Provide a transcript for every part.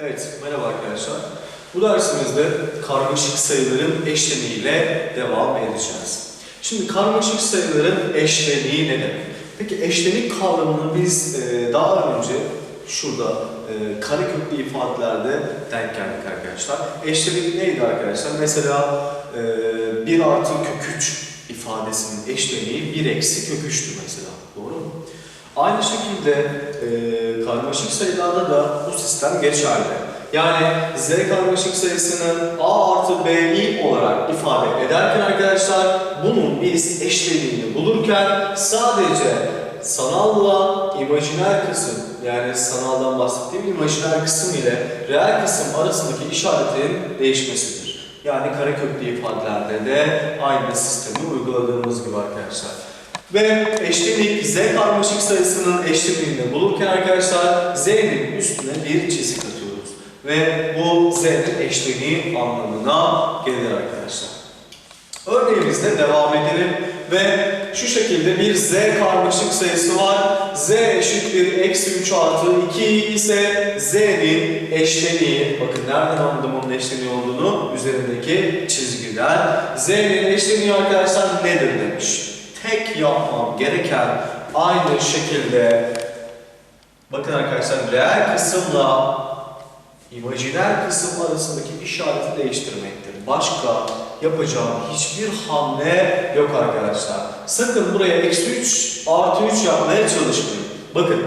Evet, merhaba arkadaşlar. Bu dersimizde karmaşık sayıların eşleniğiyle devam edeceğiz. Şimdi karmaşık sayıların eşleniği ne demek? Peki eşlenik kavramını biz e, daha önce şurada e, kareköklü ifadelerde denk geldik arkadaşlar. Eşlenik neydi arkadaşlar? Mesela e, 1 artı kök 3 ifadesinin eşleniği 1 eksi kök 3'tü mesela. Doğru mu? Aynı şekilde e, karmaşık sayılarda da bu sistem geçerli. Yani z karmaşık sayısının a artı bi olarak ifade ederken arkadaşlar bunun biz eşleniğini bulurken sadece sanalla imajiner kısım yani sanaldan bahsettiğim imajiner kısım ile reel kısım arasındaki işaretin değişmesidir. Yani kareköklü ifadelerde de aynı sistemi uyguladığımız gibi arkadaşlar. Ve eşlenik z karmaşık sayısının eşleniğini bulurken arkadaşlar z'nin üstüne bir çizik atıyoruz. Ve bu z'nin eşleniği anlamına gelir arkadaşlar. Örneğimizde devam edelim ve şu şekilde bir z karmaşık sayısı var. z eşittir eksi 3 artı 2 ise z'nin eşleniği, bakın nereden anladım onun eşleniği olduğunu? Üzerindeki çizgiler. z'nin eşleniği arkadaşlar nedir demiş. Tek yapmam gereken aynı şekilde bakın arkadaşlar reel kısımla imajiner kısım arasındaki işareti değiştirmektir. Başka yapacağım hiçbir hamle yok arkadaşlar. Sakın buraya eksi 3 artı 3 yapmaya çalışmayın. Bakın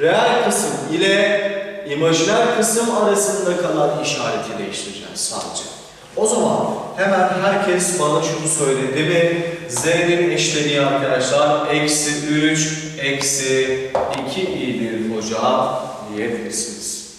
reel kısım ile imajiner kısım arasında kalan işareti değiştireceğiz sadece. O zaman hemen herkes bana şunu söyledi mi? Z'nin eşleniği arkadaşlar eksi 3 eksi 2 i'dir hocam diyebilirsiniz.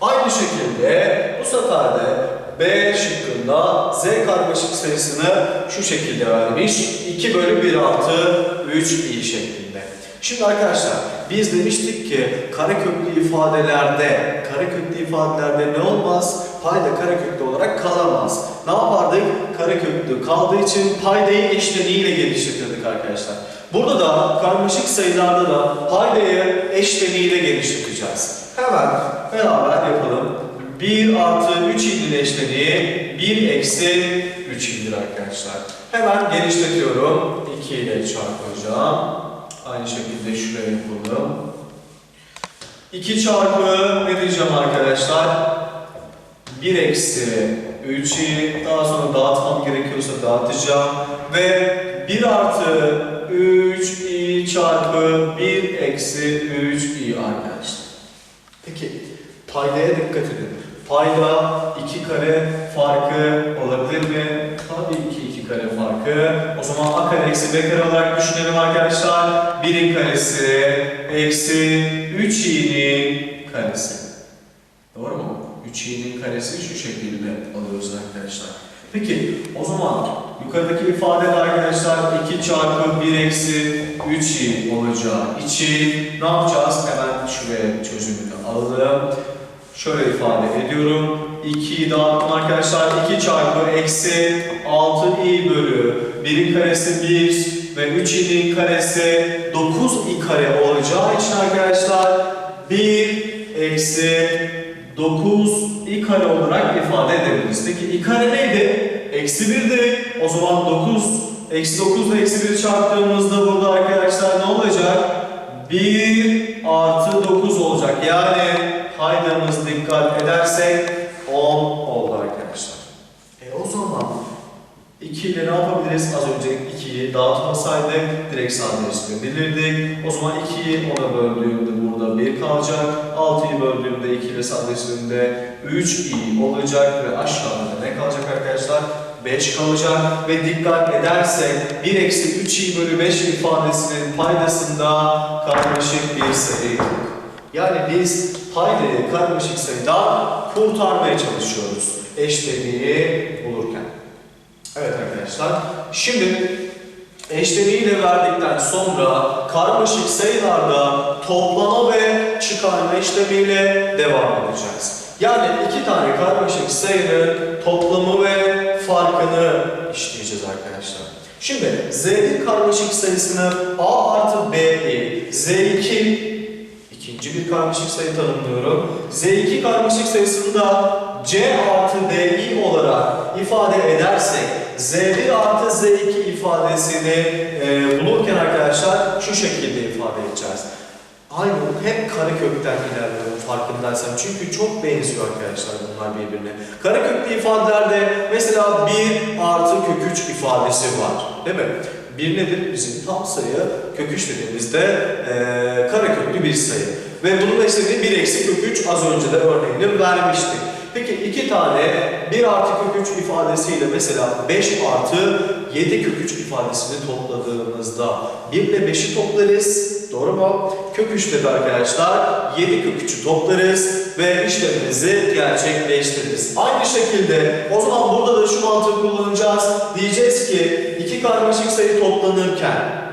Aynı şekilde bu sefer de B şıkkında Z karmaşık sayısını şu şekilde vermiş. 2 bölü 1 artı 3 i şeklinde. Şimdi arkadaşlar biz demiştik ki kareköklü ifadelerde, kareköklü ifadelerde ne olmaz? Payda kareköklü olarak kalamaz. Ne yapardık? Kareköklü kaldığı için paydayı eşleniğiyle geliştirdik arkadaşlar. Burada da karmaşık sayılarda da paydayı eşleniğiyle geliştireceğiz. Hemen beraber yapalım. 1 artı 3 i'nin eşleniği 1 eksi 3 i'dir arkadaşlar. Hemen genişletiyorum. 2 ile çarpacağım. Aynı şekilde şuraya yapalım. 2 çarpı ne diyeceğim arkadaşlar? 1 eksi 3'i daha sonra dağıtmam gerekiyorsa dağıtacağım. Ve 1 artı 3 i çarpı 1 eksi 3 i arkadaşlar. Peki paydaya dikkat edin. Payda 2 kare farkı olabilir mi? Tabii ki 2 kare farkı. O zaman a kare eksi b kare olarak düşünelim arkadaşlar. 1'in karesi eksi 3 i'nin karesi. Doğru mu? 3 i'nin karesi şu şekilde alıyoruz arkadaşlar. Peki o zaman yukarıdaki ifadede arkadaşlar 2 çarpı 1 eksi 3 i olacağı için ne yapacağız? Hemen şuraya çözümünü alalım. Şöyle ifade ediyorum. 2'yi dağıttım arkadaşlar. 2 çarpı eksi 6 i bölü 1'in karesi 1 ve 3 i'nin karesi 9 i kare olacağı için arkadaşlar 1 eksi 9 i kare olarak ifade edebiliriz. Peki i kare neydi? Eksi 1'di. O zaman 9 eksi 9 ile eksi 1 çarptığımızda burada arkadaşlar ne olacak? 1 artı 9 olacak. Yani paydamız dikkat edersek 10 oldu arkadaşlar. E o zaman 2 ile ne yapabiliriz? Az önce 2'yi dağıtmasaydık direkt sadeleştirebilirdik. O zaman 2'yi ona böldüğümde burada 1 kalacak. 6'yı böldüğümde 2 ile sadeleştirdüğümde 3 i olacak ve aşağıda da ne kalacak arkadaşlar? 5 kalacak ve dikkat edersek 1 eksi 3 i bölü 5 ifadesinin paydasında karmaşık bir sayı yok. Yani biz paydayı karmaşık sayıdan kurtarmaya çalışıyoruz eşleniği bulurken. Evet arkadaşlar, şimdi eşleniğiyle verdikten sonra karmaşık sayılarda toplama ve çıkarma işlemiyle devam edeceğiz. Yani iki tane karmaşık sayının toplamı ve farkını işleyeceğiz arkadaşlar. Şimdi Z1 karmaşık sayısını A artı B'yi Z2 iki İkinci bir karmaşık sayı tanımlıyorum. Z2 karmaşık sayısını da C artı DI olarak ifade edersek Z1 artı Z2 ifadesini e, bulurken arkadaşlar şu şekilde ifade edeceğiz. Aynı hep karekökten ilerliyorum farkındaysam. Çünkü çok benziyor arkadaşlar bunlar birbirine. Kareköklü ifadelerde mesela 1 artı kök 3 ifadesi var. Değil mi? Bir nedir? Bizim tam sayı kök 3 dediğimizde eee kareköklü bir sayı. Ve bunun da istediği 1 eksi kök 3 az önce de örneğini vermiştik. Peki iki tane 1 artı kök 3 ifadesiyle mesela 5 artı 7 kök 3 ifadesini topladığımızda 1 ile 5'i toplarız. Doğru mu? Kök 3'te de arkadaşlar 7 kök 3'ü toplarız ve işlemimizi gerçekleştiririz. Aynı şekilde o zaman burada da şu mantığı kullanacağız. Diyeceğiz ki iki karmaşık sayı toplanırken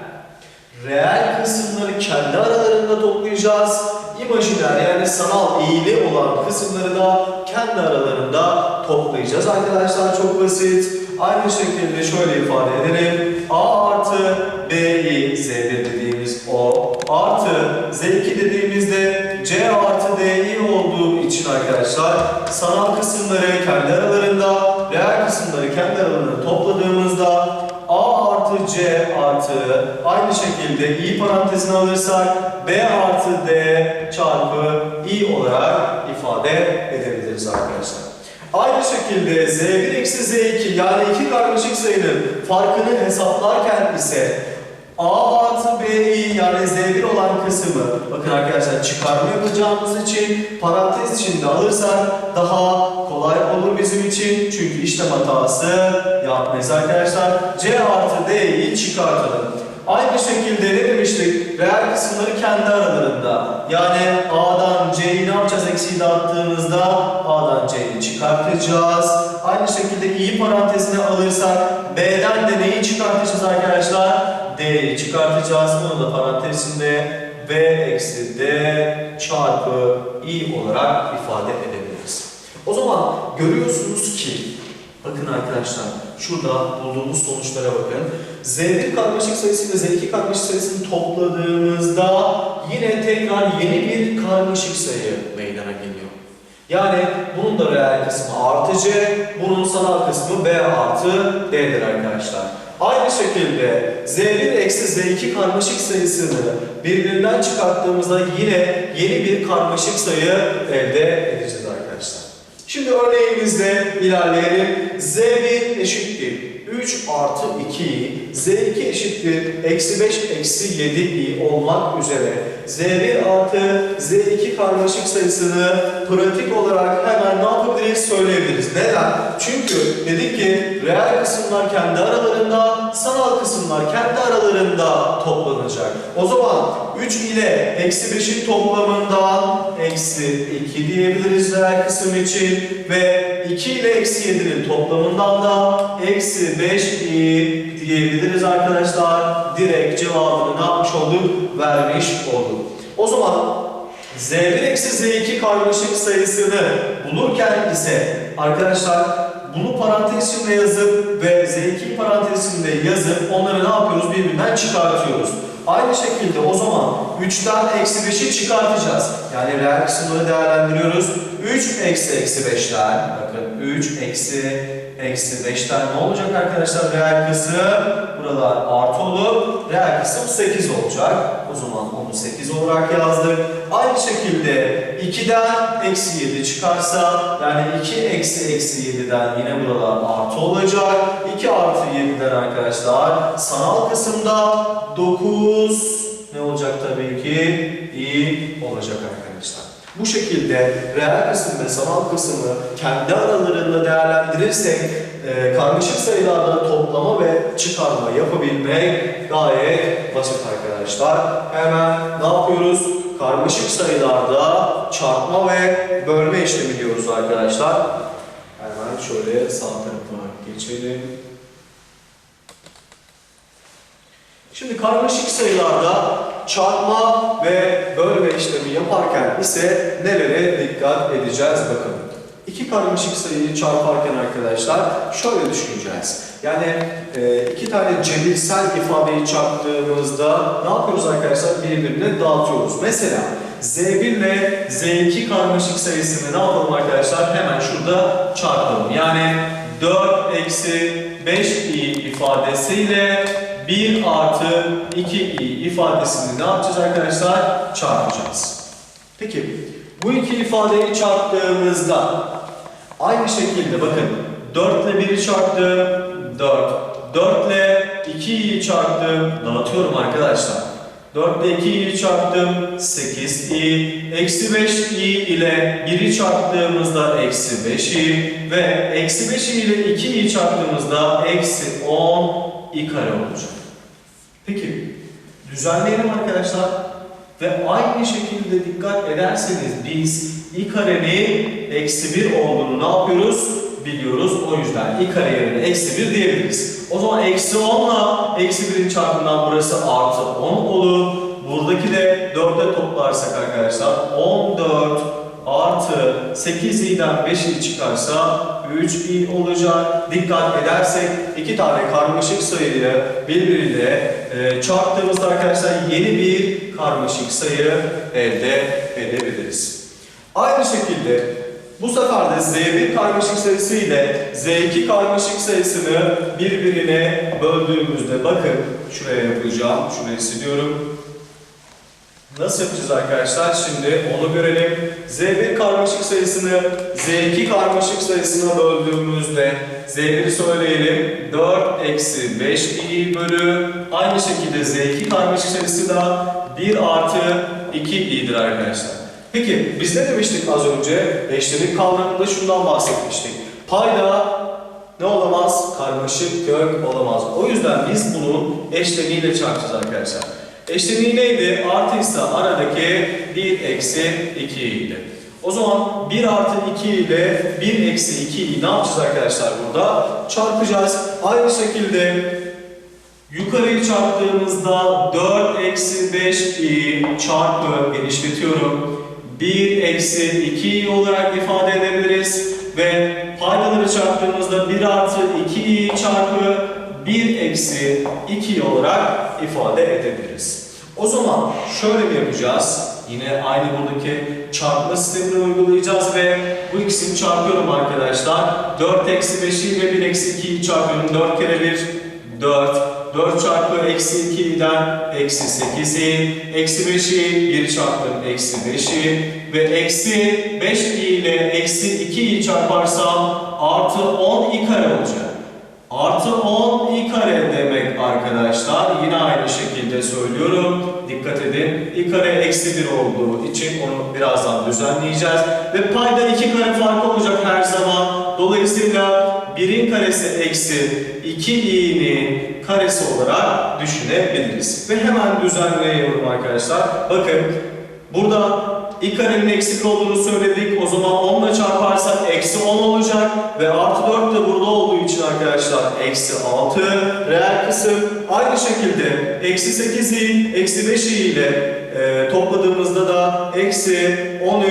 reel kısımları kendi aralarında toplayacağız. İmajiner yani sanal eğili olan kısımları da kendi aralarında toplayacağız. Arkadaşlar çok basit. Aynı şekilde şöyle ifade edelim. A artı B'yi Z1 dediğimiz O artı Z2 dediğimizde C artı DI olduğu için arkadaşlar sanal kısımları kendi aralarında, reel kısımları kendi aralarında A artı C artı aynı şekilde i parantezine alırsak B artı D çarpı i olarak ifade edebiliriz arkadaşlar. Aynı şekilde Z1 eksi Z2 yani iki karmaşık sayının farkını hesaplarken ise A artı B'yi yani Z1 olan kısmı bakın arkadaşlar çıkarma yapacağımız için parantez içinde alırsak daha kolay olur bizim için çünkü işlem hatası yapmayız arkadaşlar. C artı D'yi çıkartalım. Aynı şekilde ne demiştik? Reel kısımları kendi aralarında. Yani A'dan C'yi ne yapacağız? Eksiği dağıttığımızda A'dan C'yi çıkartacağız. Aynı şekilde i parantezine alırsak B'den de neyi çıkartacağız arkadaşlar? D'yi çıkartacağız. Bunu da parantezinde B eksi D çarpı i olarak ifade edebiliriz. O zaman görüyorsunuz ki Bakın arkadaşlar, şurada bulduğumuz sonuçlara bakın. Z1 karmaşık sayısı ile Z2 karmaşık sayısını topladığımızda yine tekrar yeni bir karmaşık sayı meydana geliyor. Yani bunun da reel kısmı artı C, bunun sanal kısmı B artı D'dir arkadaşlar. Aynı şekilde Z1 eksi Z2 karmaşık sayısını birbirinden çıkarttığımızda yine yeni bir karmaşık sayı elde edeceğiz arkadaşlar. Şimdi örneğimizde ilerleyelim. Z1 eşittir 3 artı 2'yi, Z2 eşittir eksi 5 eksi 7'yi olmak üzere Z1 artı Z2 karmaşık sayısını pratik olarak hemen ne yapabiliriz söyleyebiliriz. Neden? Çünkü dedik ki reel kısımlar kendi aralarında, sanal kısımlar kendi aralarında toplanacak. O zaman 3 ile eksi 5'in toplamından eksi 2 diyebiliriz reel kısım için ve 2 ile eksi 7'nin toplamından da eksi 5 diyebiliriz arkadaşlar. Direkt cevabını ne yapmış olduk? Vermiş olduk. O zaman Z1 eksi Z2 karmaşık sayısını bulurken ise arkadaşlar bunu parantez içinde yazıp ve Z2 parantez içinde yazıp onları ne yapıyoruz? Birbirinden çıkartıyoruz. Aynı şekilde o zaman 3'ten eksi 5'i çıkartacağız. Yani reel kısımları değerlendiriyoruz. 3 eksi eksi 5'ten bakın 3 eksi eksi 5'ten ne olacak arkadaşlar reel kısım? Buralar artı olup reel kısım 8 olacak. O zaman onu 8 olarak yazdık. Aynı şekilde 2'den eksi 7 çıkarsa yani 2 eksi eksi 7'den yine buralar artı olacak. 2 artı 7'den arkadaşlar sanal kısımda 9 ne olacak tabii ki? İyi olacak arkadaşlar. Bu şekilde reel kısım ve sanal kısmı kendi aralarında değerlendirirsek e, karmaşık sayılarda toplama ve çıkarma yapabilmek gayet basit arkadaşlar. Hemen ne yapıyoruz? Karmaşık sayılarda çarpma ve bölme işlemi diyoruz arkadaşlar. Hemen şöyle sağ tarafa geçelim. Şimdi karmaşık sayılarda çarpma ve bölme işlemi yaparken ise nelere dikkat edeceğiz bakın. İki karmaşık sayıyı çarparken arkadaşlar şöyle düşüneceğiz. Yani e, iki tane cebirsel ifadeyi çarptığımızda ne yapıyoruz arkadaşlar? Birbirine dağıtıyoruz. Mesela Z1 ile Z2 karmaşık sayısını ne yapalım arkadaşlar? Hemen şurada çarpalım. Yani 4 eksi 5i ifadesiyle 1 artı 2i ifadesini ne yapacağız arkadaşlar? Çarpacağız. Peki bu iki ifadeyi çarptığımızda aynı şekilde bakın 4 ile 1'i çarptım 4. 4 ile 2'yi çarptım dağıtıyorum arkadaşlar. 4 ile 2'yi çarptım 8i. Eksi 5i ile 1'i çarptığımızda eksi 5i. Ve eksi 5i ile 2'yi çarptığımızda eksi 10i kare olacak. Peki düzenleyelim arkadaşlar. Ve aynı şekilde dikkat ederseniz biz i karenin eksi 1 olduğunu ne yapıyoruz? Biliyoruz. O yüzden i kare yerine eksi 1 diyebiliriz. O zaman eksi 10 ile eksi 1'in çarpımından burası artı 10 olur. Buradaki de 4'e toplarsak arkadaşlar 14 artı 8i'den 5i çıkarsa 3i olacak. Dikkat edersek iki tane karmaşık sayıyı birbiriyle e, çarptığımızda arkadaşlar yeni bir karmaşık sayı elde edebiliriz. Aynı şekilde bu sefer de Z1 karmaşık sayısı ile Z2 karmaşık sayısını birbirine böldüğümüzde bakın şuraya yapacağım. Şurayı siliyorum. Nasıl yapacağız arkadaşlar? Şimdi onu görelim. Z1 karmaşık sayısını Z2 karmaşık sayısına böldüğümüzde Z1'i söyleyelim. 4 eksi 5i bölü aynı şekilde Z2 karmaşık sayısı da 1 artı 2i'dir arkadaşlar. Peki biz ne demiştik az önce? Eşlenik kavramında şundan bahsetmiştik. Payda ne olamaz? Karmaşık kök olamaz. O yüzden biz bunu eşleniğiyle çarpacağız arkadaşlar. Eşleniği neydi? Artıysa aradaki 1 eksi 2 idi. O zaman 1 artı 2 ile 1 eksi 2'yi ne yapacağız arkadaşlar burada? Çarpacağız. Aynı şekilde yukarıyı çarptığımızda 4 eksi 5i çarpı genişletiyorum. 1 eksi 2i olarak ifade edebiliriz. Ve paydaları çarptığımızda 1 artı 2i çarpı 1 eksi 2 olarak ifade edebiliriz. O zaman şöyle yapacağız? Yine aynı buradaki çarpma sistemini uygulayacağız ve bu ikisini çarpıyorum arkadaşlar. 4 eksi 5'i ile 1 eksi 2'yi çarpıyorum. 4 kere 1, 4. 4 çarpı eksi 2'den eksi 8'i, eksi 5'i 1 çarptım eksi 5'i ve eksi 5 ile eksi 2'yi çarparsam artı 10 i kare olacak. Artı 10 i kare demek arkadaşlar. Yine aynı şekilde söylüyorum. Dikkat edin. i kare eksi 1 olduğu için onu birazdan düzenleyeceğiz. Ve payda 2 kare farkı olacak her zaman. Dolayısıyla 1'in karesi eksi 2i'nin karesi olarak düşünebiliriz. Ve hemen düzenleyelim arkadaşlar. Bakın burada i karenin eksi 1 olduğunu söyledik. O zaman 10 ile çarparsak eksi 10 olacak. Ve artı 4 de burada olduğu için arkadaşlar eksi 6. Reel kısım aynı şekilde eksi 8i eksi 5i ile e, topladığımızda da eksi 13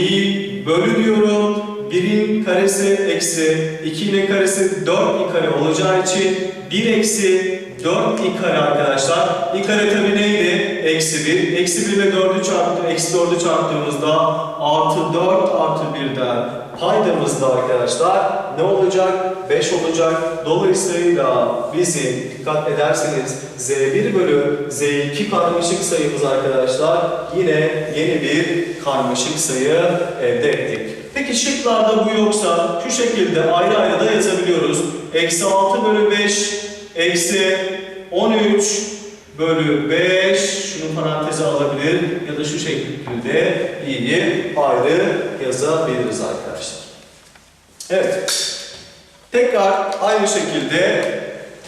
i bölü diyorum. 1'in karesi eksi 2'nin karesi 4 i kare olacağı için 1 eksi 4 i kare arkadaşlar. i kare tabi neydi? Eksi 1. Eksi 1 ile 4'ü çarptı, eksi 4'ü çarptığımızda artı 4 artı 1'den paydamızda arkadaşlar ne olacak? 5 olacak. Dolayısıyla bizim dikkat ederseniz Z1 bölü Z2 karmaşık sayımız arkadaşlar yine yeni bir karmaşık sayı elde ettik. Peki şıklarda bu yoksa şu şekilde ayrı ayrı da yazabiliyoruz. Eksi 6 bölü 5 eksi 13 bölü 5 şunu paranteze alabilir ya da şu şekilde iyi ayrı yazabiliriz arkadaşlar. Evet. Tekrar aynı şekilde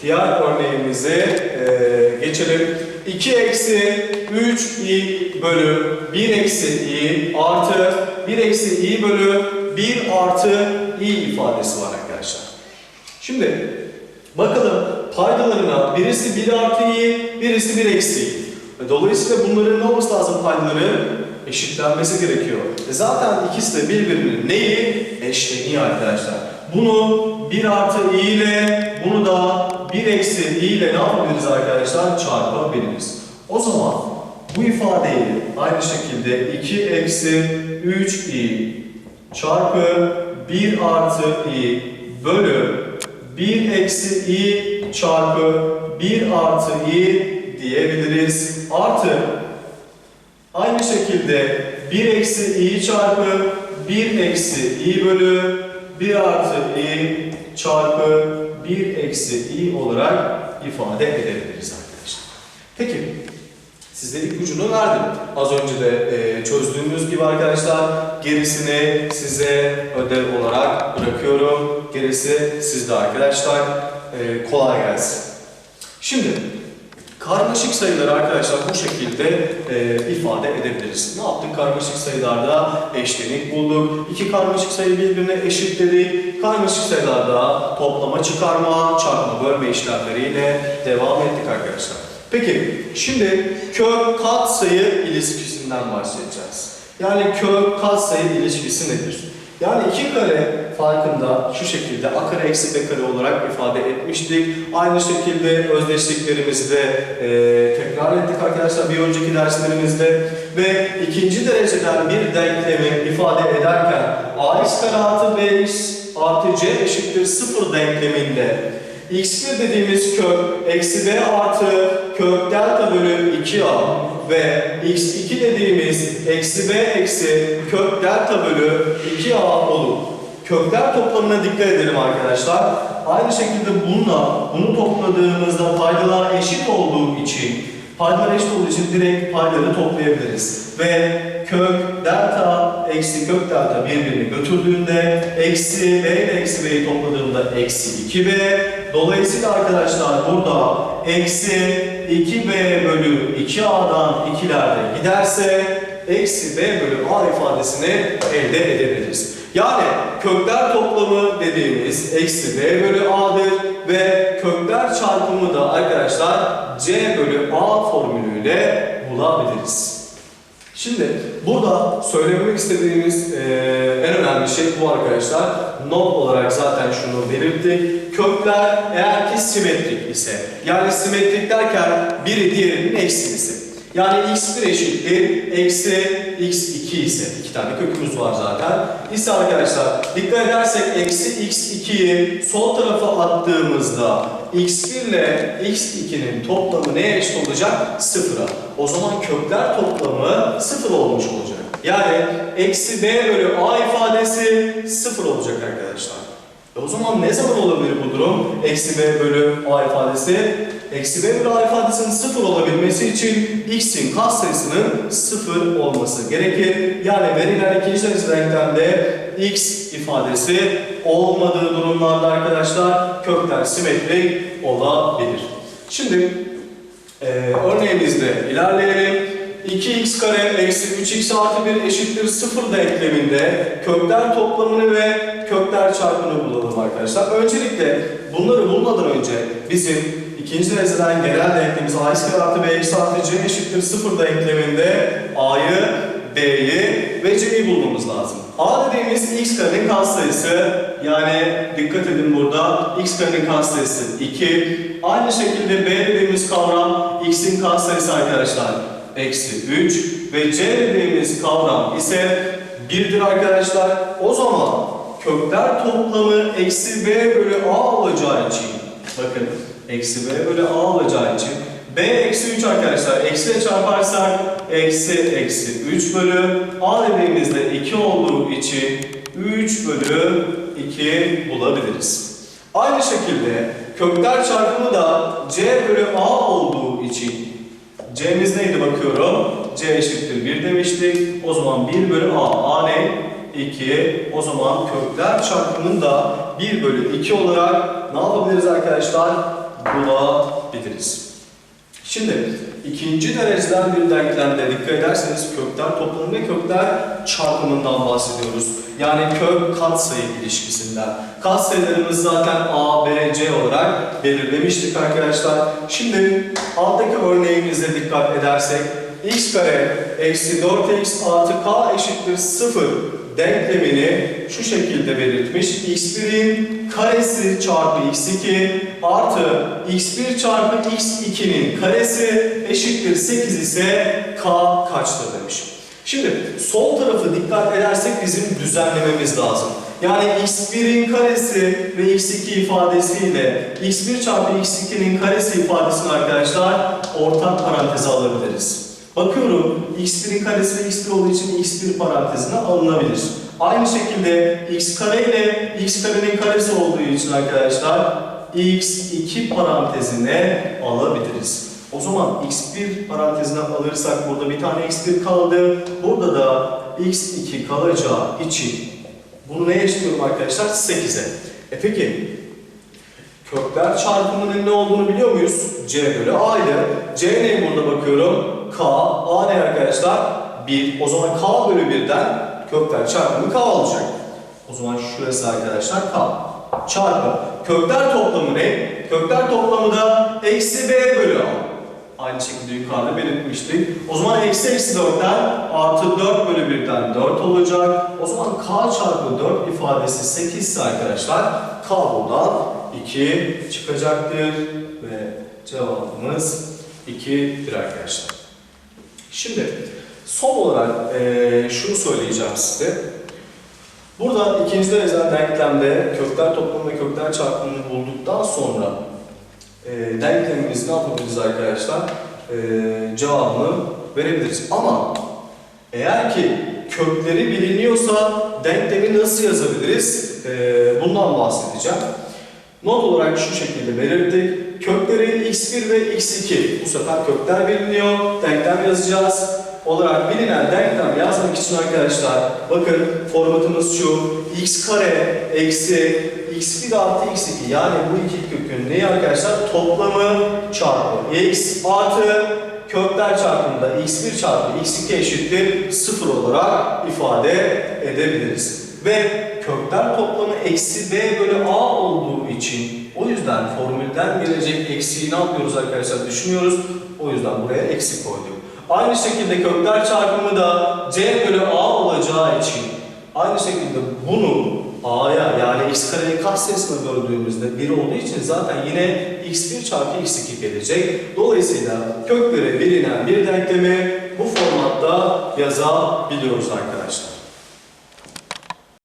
diğer örneğimize e, geçelim. 2 eksi 3 i bölü 1 eksi i artı 1 eksi i bölü 1 artı i ifadesi var arkadaşlar. Şimdi bakalım paydalarına birisi 1 artı i, birisi 1 eksi i. Ve Dolayısıyla bunların ne olması lazım paydaları? Eşitlenmesi gerekiyor. E zaten ikisi de birbirinin neyi? Eşleniği arkadaşlar. Bunu 1 artı i ile bunu da 1 eksi i ile ne yapabiliriz arkadaşlar? Çarpabiliriz. O zaman bu ifadeyi aynı şekilde 2 eksi 3i çarpı 1 artı i bölü 1 eksi i çarpı 1 artı i diyebiliriz. Artı aynı şekilde 1 eksi i çarpı 1 eksi i bölü 1 artı i çarpı 1 eksi i olarak ifade edebiliriz arkadaşlar. Peki Size ipucunu verdim. Az önce de e, çözdüğümüz gibi arkadaşlar gerisini size ödev olarak bırakıyorum. Gerisi sizde arkadaşlar. E, kolay gelsin. Şimdi karmaşık sayıları arkadaşlar bu şekilde e, ifade edebiliriz. Ne yaptık? Karmaşık sayılarda eşlenik bulduk. İki karmaşık sayı birbirine eşitledik. Karmaşık sayılarda toplama, çıkarma, çarpma, bölme işlemleriyle devam ettik arkadaşlar. Peki şimdi kök katsayı ilişkisinden bahsedeceğiz. Yani kök katsayı ilişkisi nedir? Yani iki kare farkında şu şekilde a kare eksi b kare olarak ifade etmiştik. Aynı şekilde özdeşliklerimizi de e, tekrar ettik arkadaşlar bir önceki derslerimizde. Ve ikinci dereceden bir denklemi ifade ederken ax kare artı bx artı c eşittir sıfır denkleminde x1 dediğimiz kök eksi b artı kök delta bölü 2a ve x2 dediğimiz eksi b eksi kök delta bölü 2a olup kökler toplamına dikkat edelim arkadaşlar. Aynı şekilde bununla bunu topladığımızda paydalar eşit olduğu için paydalar eşit olduğu için direkt paydaları toplayabiliriz. Ve kök delta eksi kök delta birbirini götürdüğünde eksi b ile eksi b'yi topladığımda eksi 2b Dolayısıyla arkadaşlar burada eksi 2b bölü 2a'dan ikilerde giderse eksi b bölü a ifadesini elde edebiliriz. Yani kökler toplamı dediğimiz eksi b bölü a'dır ve kökler çarpımı da arkadaşlar c bölü a formülüyle bulabiliriz. Şimdi burada söylemek istediğimiz e, en önemli şey bu arkadaşlar. Not olarak zaten şunu belirttik. Kökler eğer ki simetrik ise, yani simetrik derken biri diğerinin eksilisi. Yani x1 eşittir, eksi x2 ise, iki tane kökümüz var zaten. İse arkadaşlar dikkat edersek eksi x2'yi sol tarafa attığımızda x1 ile x2'nin toplamı neye eşit olacak? Sıfıra. O zaman kökler toplamı sıfır olmuş olacak. Yani eksi b bölü a ifadesi sıfır olacak arkadaşlar. E o zaman ne zaman olabilir bu durum? Eksi b bölü a ifadesi. Eksi b bölü a ifadesinin sıfır olabilmesi için x'in katsayısının sıfır olması gerekir. Yani verilen ikinci derece denklemde x ifadesi olmadığı durumlarda arkadaşlar kökler simetrik olabilir. Şimdi ee, örneğimizde ilerleyelim. 2x kare eksi 3x artı 1 eşittir 0 denkleminde kökler toplamını ve kökler çarpımını bulalım arkadaşlar. Öncelikle bunları bulmadan önce bizim ikinci dereceden genel denklemimiz ax kare artı bx artı c eşittir 0 denkleminde a'yı, b'yi ve c'yi bulmamız lazım. a dediğimiz x karenin katsayısı yani dikkat edin burada x karenin katsayısı 2. Aynı şekilde b dediğimiz kavram x'in katsayısı arkadaşlar eksi 3 ve c dediğimiz kavram ise 1'dir arkadaşlar. O zaman kökler toplamı eksi b bölü a olacağı için bakın eksi b bölü a olacağı için b eksi 3 arkadaşlar eksi çarparsak eksi eksi 3 bölü a dediğimizde 2 olduğu için 3 bölü 2 bulabiliriz. Aynı şekilde kökler çarpımı da c bölü a olduğu için c'miz neydi bakıyorum? c eşittir 1 demiştik. O zaman 1 bölü a. a ne? 2. O zaman kökler çarpımını da 1 bölü 2 olarak ne yapabiliriz arkadaşlar? Bulabiliriz. Şimdi ikinci dereceden bir denklemde dikkat ederseniz kökler toplamı ve kökler çarpımından bahsediyoruz. Yani kök katsayı ilişkisinden. Katsayılarımız zaten A, B, C olarak belirlemiştik arkadaşlar. Şimdi alttaki örneğimize dikkat edersek x kare eksi 4x artı k eşittir 0 denklemini şu şekilde belirtmiş. x1'in karesi çarpı x2 artı x1 çarpı x2'nin karesi eşittir 8 ise k kaçtır demiş. Şimdi sol tarafı dikkat edersek bizim düzenlememiz lazım. Yani x1'in karesi ve x2 ifadesiyle x1 çarpı x2'nin karesi ifadesini arkadaşlar ortak paranteze alabiliriz. Bakıyorum x1'in karesi ve x1 olduğu için x1 parantezine alınabilir. Aynı şekilde x kare ile x karenin karesi olduğu için arkadaşlar x2 parantezine alabiliriz. O zaman x1 parantezine alırsak burada bir tane x1 kaldı. Burada da x2 kalacağı için bunu neye eşitliyorum arkadaşlar? 8'e. E peki kökler çarpımının ne olduğunu biliyor muyuz? c bölü a'ydı. c ne burada bakıyorum? K. a ne arkadaşlar? 1. O zaman k bölü 1'den kökler çarpımı k olacak. O zaman şurası arkadaşlar k. Çarpı. Kökler toplamı ne? Kökler toplamı da eksi b bölü a. Aynı şekilde yukarıda belirtmiştik. O zaman eksi eksi 4'ten artı 4 bölü 1'den 4 olacak. O zaman k çarpı 4 ifadesi 8 ise arkadaşlar k buradan 2 çıkacaktır ve cevabımız 2'dir arkadaşlar. Şimdi son olarak eee, şunu söyleyeceğim size. Burada ikinci dereceden denklemde kökler toplamı ve kökler çarpımını bulduktan sonra e, denklemimizi ne yapabiliriz arkadaşlar? E, cevabını verebiliriz. Ama eğer ki kökleri biliniyorsa denklemi nasıl yazabiliriz? E, bundan bahsedeceğim. Not olarak şu şekilde belirttik. Kökleri x1 ve x2. Bu sefer kökler biliniyor. Denklem yazacağız. Olarak bilinen denklem yazmak için arkadaşlar bakın formatımız şu. x kare eksi x1 artı x2 yani bu iki kökün neyi arkadaşlar? Toplamı çarpı x artı kökler çarpımında x1 çarpı x2 eşittir 0 olarak ifade edebiliriz. Ve kökler toplamı eksi b bölü a olduğu için o yüzden formülden gelecek eksiği ne yapıyoruz arkadaşlar düşünüyoruz. O yüzden buraya eksi koyduk. Aynı şekilde kökler çarpımı da c bölü a olacağı için aynı şekilde bunu a'ya yani x karenin kaç sayısına böldüğümüzde 1 olduğu için zaten yine x1 çarpı x2 gelecek. Dolayısıyla kökleri bilinen bir denklemi bu formatta yazabiliyoruz arkadaşlar.